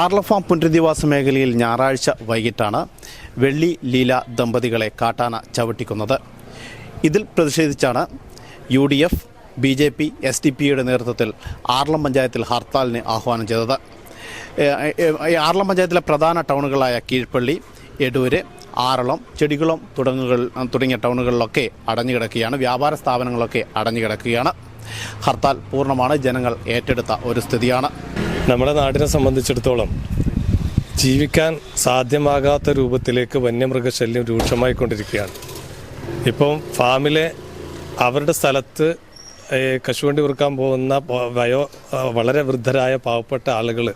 ആർലഫാം പുനരധിവാസ മേഖലയിൽ ഞായറാഴ്ച വൈകിട്ടാണ് വെള്ളി ലീല ദമ്പതികളെ കാട്ടാന ചവിട്ടിക്കുന്നത്. ഇതിൽ പ്രതിഷേധിച്ചാണ് U D F B J P S D പിയുടെ നേതൃത്വത്തിൽ ആർലം പഞ്ചായത്തിൽ ഹർത്താലിന് ആഹ്വാനം ചെയ്തത്. ആർലം പഞ്ചായത്തിലെ പ്രധാന ടൗണുകളായ കീഴ്പ്പള്ളി എടൂര് ആറളം ചെടികുളം തുടങ്ങുകൾ തുടങ്ങിയ ടൗണുകളിലൊക്കെ അടഞ്ഞു കിടക്കുകയാണ് വ്യാപാര സ്ഥാപനങ്ങളൊക്കെ അടഞ്ഞു കിടക്കുകയാണ് ഹർത്താൽ പൂർണമാണ്. ജനങ്ങൾ ഏറ്റെടുത്ത ഒരു സ്ഥിതിയാണ്. നമ്മുടെ നാടിനെ സംബന്ധിച്ചിടത്തോളം ജീവിക്കാൻ സാധ്യമാകാത്ത രൂപത്തിലേക്ക് വന്യമൃഗശല്യം രൂക്ഷമായിക്കൊണ്ടിരിക്കുകയാണ്. ഇപ്പം ഫാമിലെ അവരുടെ സ്ഥലത്ത് കശുവണ്ടി കുറുക്കാൻ പോകുന്ന വയോ വളരെ വൃദ്ധരായ പാവപ്പെട്ട ആളുകൾ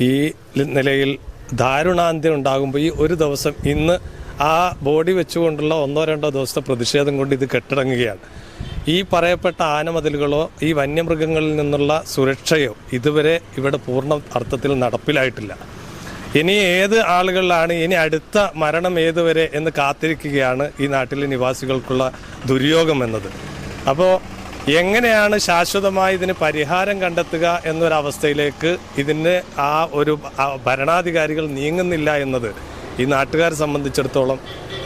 ഈ നിലയിൽ ദാരുണാന്ത്യം ഉണ്ടാകുമ്പോൾ ഈ ഒരു ദിവസം ഇന്ന് ആ ബോഡി വെച്ചുകൊണ്ടുള്ള ഒന്നോ രണ്ടോ ദിവസത്തെ പ്രതിഷേധം കൊണ്ട് ഇത് കെട്ടടങ്ങുകയാണ്. ഈ പറയപ്പെട്ട ആനമതിലുകളോ ഈ വന്യമൃഗങ്ങളിൽ നിന്നുള്ള സുരക്ഷയോ ഇതുവരെ ഇവിടെ പൂർണ അർത്ഥത്തിൽ നടപ്പിലായിട്ടില്ല. ഇനി ഏത് ആളുകളിലാണ് ഇനി അടുത്ത മരണം ഏതുവരെ എന്ന് കാത്തിരിക്കുകയാണ് ഈ നാട്ടിലെ നിവാസികൾക്കുള്ള ദുര്യോഗം എന്നത്. അപ്പോൾ എങ്ങനെയാണ് ശാശ്വതമായി ഇതിന് പരിഹാരം കണ്ടെത്തുക എന്നൊരവസ്ഥയിലേക്ക് ഇതിന് ആ ഒരു ഭരണാധികാരികൾ നീങ്ങുന്നില്ല എന്നത് ഈ നാട്ടുകാരെ സംബന്ധിച്ചിടത്തോളം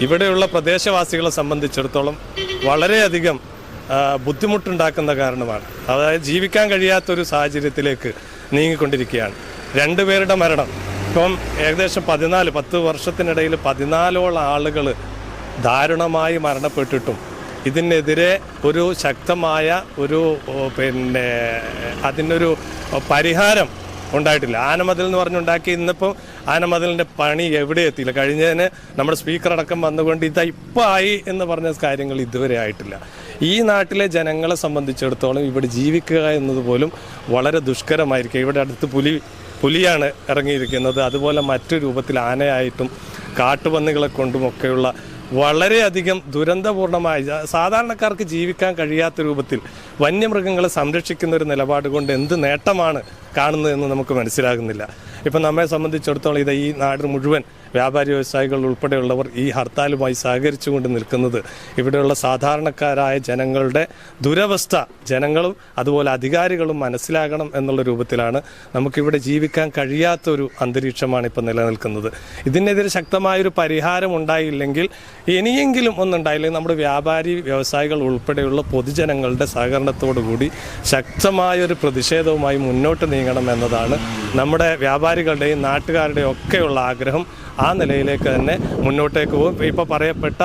ഇവിടെയുള്ള പ്രദേശവാസികളെ സംബന്ധിച്ചിടത്തോളം വളരെയധികം ബുദ്ധിമുട്ടുണ്ടാക്കുന്ന കാരണമാണ്. അതായത് ജീവിക്കാൻ കഴിയാത്തൊരു സാഹചര്യത്തിലേക്ക് നീങ്ങിക്കൊണ്ടിരിക്കുകയാണ്. രണ്ടുപേരുടെ മരണം. ഇപ്പം ഏകദേശം പതിനാല് പത്ത് വർഷത്തിനിടയിൽ പതിനാലോളം ആളുകൾ ദാരുണമായി മരണപ്പെട്ടിട്ടും ഇതിനെതിരെ ഒരു ശക്തമായ ഒരു പിന്നെ അതിനൊരു പരിഹാരം ഉണ്ടായിട്ടില്ല. ആനമതിൽ എന്ന് പറഞ്ഞുണ്ടാക്കി ഇന്നിപ്പോൾ ആനമതിലിന്റെ പണി എവിടെ എത്തിയില്ല. കഴിഞ്ഞതിന് നമ്മുടെ സ്പീക്കർ അടക്കം വന്നുകൊണ്ട് ഇതാ ഇപ്പോൾ ആയി എന്ന് പറഞ്ഞ കാര്യങ്ങൾ ഇതുവരെ ആയിട്ടില്ല. ഈ നാട്ടിലെ ജനങ്ങളെ സംബന്ധിച്ചിടത്തോളം ഇവിടെ ജീവിക്കുക എന്നത് പോലും വളരെ ദുഷ്കരമായിരിക്കും. ഇവിടെ അടുത്ത് പുലി പുലിയാണ് ഇറങ്ങിയിരിക്കുന്നത്. അതുപോലെ മറ്റു രൂപത്തിൽ ആനയായിട്ടും കാട്ടുപന്നികളെ കൊണ്ടുമൊക്കെയുള്ള വളരെയധികം ദുരന്തപൂർണമായ സാധാരണക്കാർക്ക് ജീവിക്കാൻ കഴിയാത്ത രൂപത്തിൽ വന്യമൃഗങ്ങളെ സംരക്ഷിക്കുന്ന ഒരു നിലപാട് കൊണ്ട് എന്ത് നേട്ടമാണ് കാണുന്നതെന്ന് നമുക്ക് മനസ്സിലാകുന്നില്ല. ഇപ്പം നമ്മെ സംബന്ധിച്ചിടത്തോളം ഇത് ഈ നാട് മുഴുവൻ വ്യാപാരി വ്യവസായികൾ ഉൾപ്പെടെയുള്ളവർ ഈ ഹർത്താലുമായി സഹകരിച്ചുകൊണ്ട് നിൽക്കുന്നത് ഇവിടെയുള്ള സാധാരണക്കാരായ ജനങ്ങളുടെ ദുരവസ്ഥ ജനങ്ങളും അതുപോലെ അധികാരികളും മനസ്സിലാകണം എന്നുള്ള രൂപത്തിലാണ് നമുക്കിവിടെ ജീവിക്കാൻ കഴിയാത്ത ഒരു അന്തരീക്ഷമാണ് ഇപ്പോൾ നിലനിൽക്കുന്നത്. ഇതിനെതിരെ ശക്തമായൊരു പരിഹാരം ഉണ്ടായില്ലെങ്കിൽ ഇനിയെങ്കിലും ഒന്നുണ്ടായില്ലെങ്കിൽ നമ്മുടെ വ്യാപാരി വ്യവസായികൾ ഉൾപ്പെടെയുള്ള പൊതുജനങ്ങളുടെ സഹകരണത്തോടു കൂടി ശക്തമായൊരു പ്രതിഷേധവുമായി മുന്നോട്ട് നീങ്ങണം എന്നതാണ് നമ്മുടെ വ്യാപാരികളുടെയും നാട്ടുകാരുടെയും ഒക്കെയുള്ള ആഗ്രഹം. ആ നിലയിലേക്ക് തന്നെ മുന്നോട്ടേക്ക് പോകും. ഇപ്പോൾ പറയപ്പെട്ട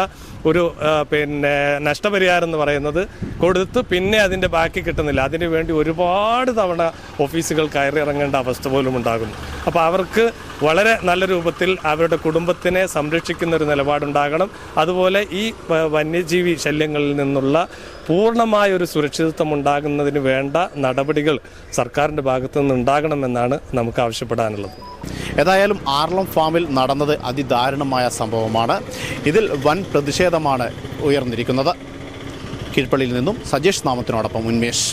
ഒരു പിന്നെ നഷ്ടപരിഹാരം എന്ന് പറയുന്നത് കൊടുത്ത് പിന്നെ അതിന്റെ ബാക്കി കിട്ടുന്നില്ല. അതിനു വേണ്ടി ഒരുപാട് തവണ ഓഫീസുകൾ കയറി ഇറങ്ങേണ്ട അവസ്ഥ പോലും ഉണ്ടാകുന്നു. അപ്പോൾ അവർക്ക് വളരെ നല്ല രൂപത്തിൽ അവരുടെ കുടുംബത്തിനെ സംരക്ഷിക്കുന്ന ഒരു നിലപാടുണ്ടാകണം. അതുപോലെ ഈ വന്യജീവി ശല്യങ്ങളിൽ നിന്നുള്ള പൂർണമായ ഒരു സുരക്ഷിതത്വം ഉണ്ടാകുന്നതിന് വേണ്ട നടപടികൾ സർക്കാരിന്റെ ഭാഗത്തു നിന്ന് ഉണ്ടാകണമെന്നാണ് നമുക്ക് ആവശ്യപ്പെടാനുള്ളത്. ഏതായാലും ആർലം ഫാമിൽ നടന്നത് അതിദാരുണമായ സംഭവമാണ്. ഇതിൽ വൻ പ്രതിഷേധമാണ് ഉയർന്നിരിക്കുന്നത്. കീഴ്പള്ളിയിൽ നിന്നും സജേഷ് നാമത്തിനോടൊപ്പം ഉന്മേഷ്.